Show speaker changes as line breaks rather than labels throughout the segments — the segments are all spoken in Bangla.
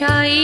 shine.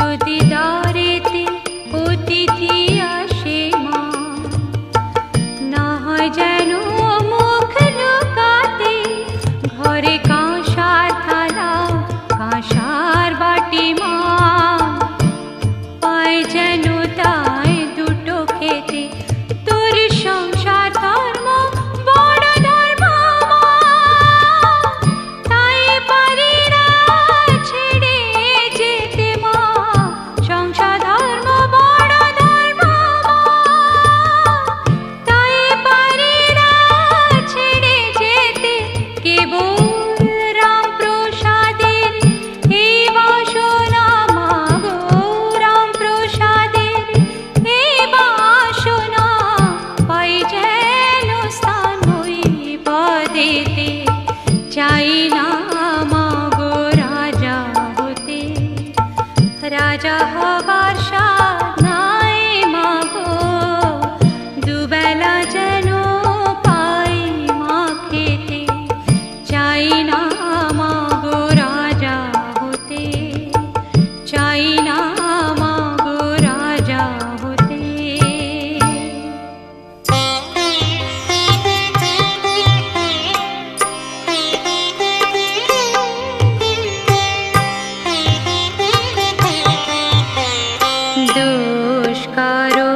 रि ना caro.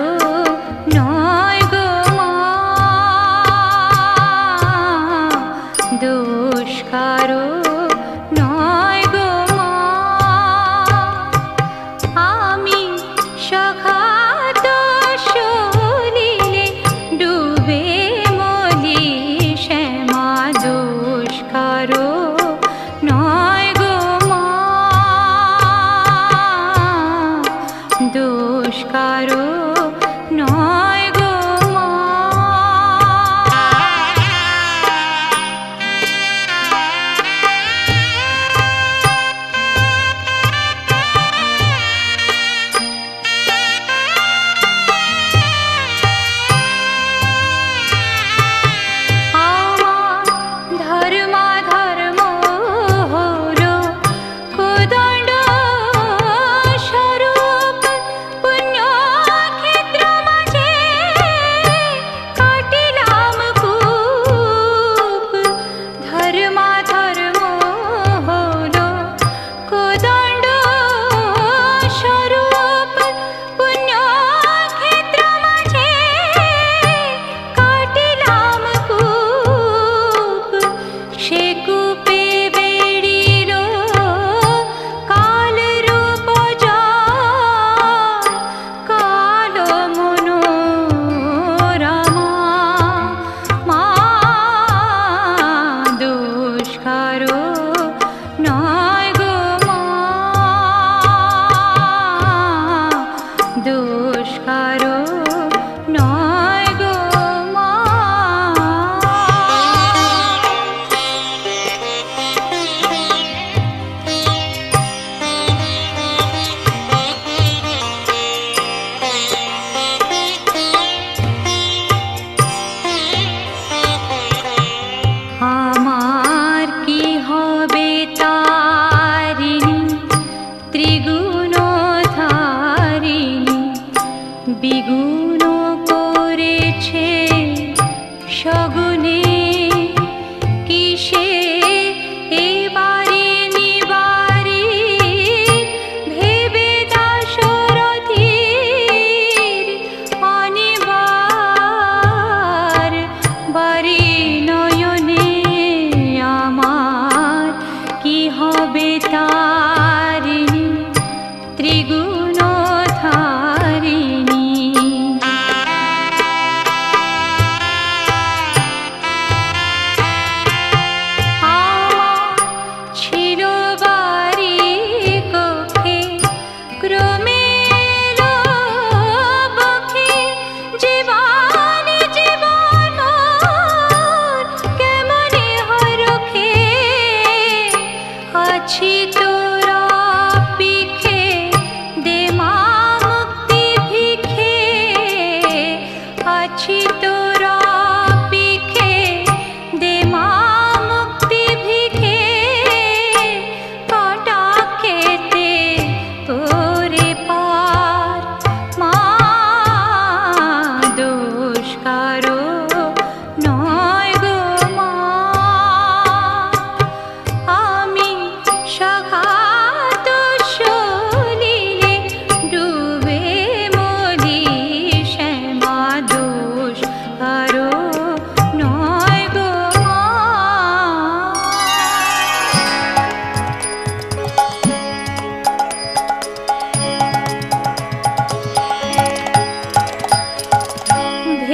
কাছে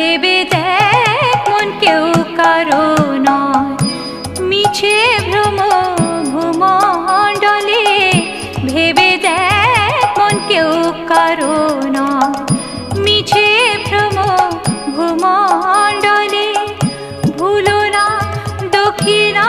ভেবে দেখ মন কেউ কারও নয়। মিছে ভ্রম ভূমণ্ডলে ভেবে দেখ মন কেউ কারও নয়। মিছে ভ্রম ভূমণ্ডলে ভুলো না দক্ষিণা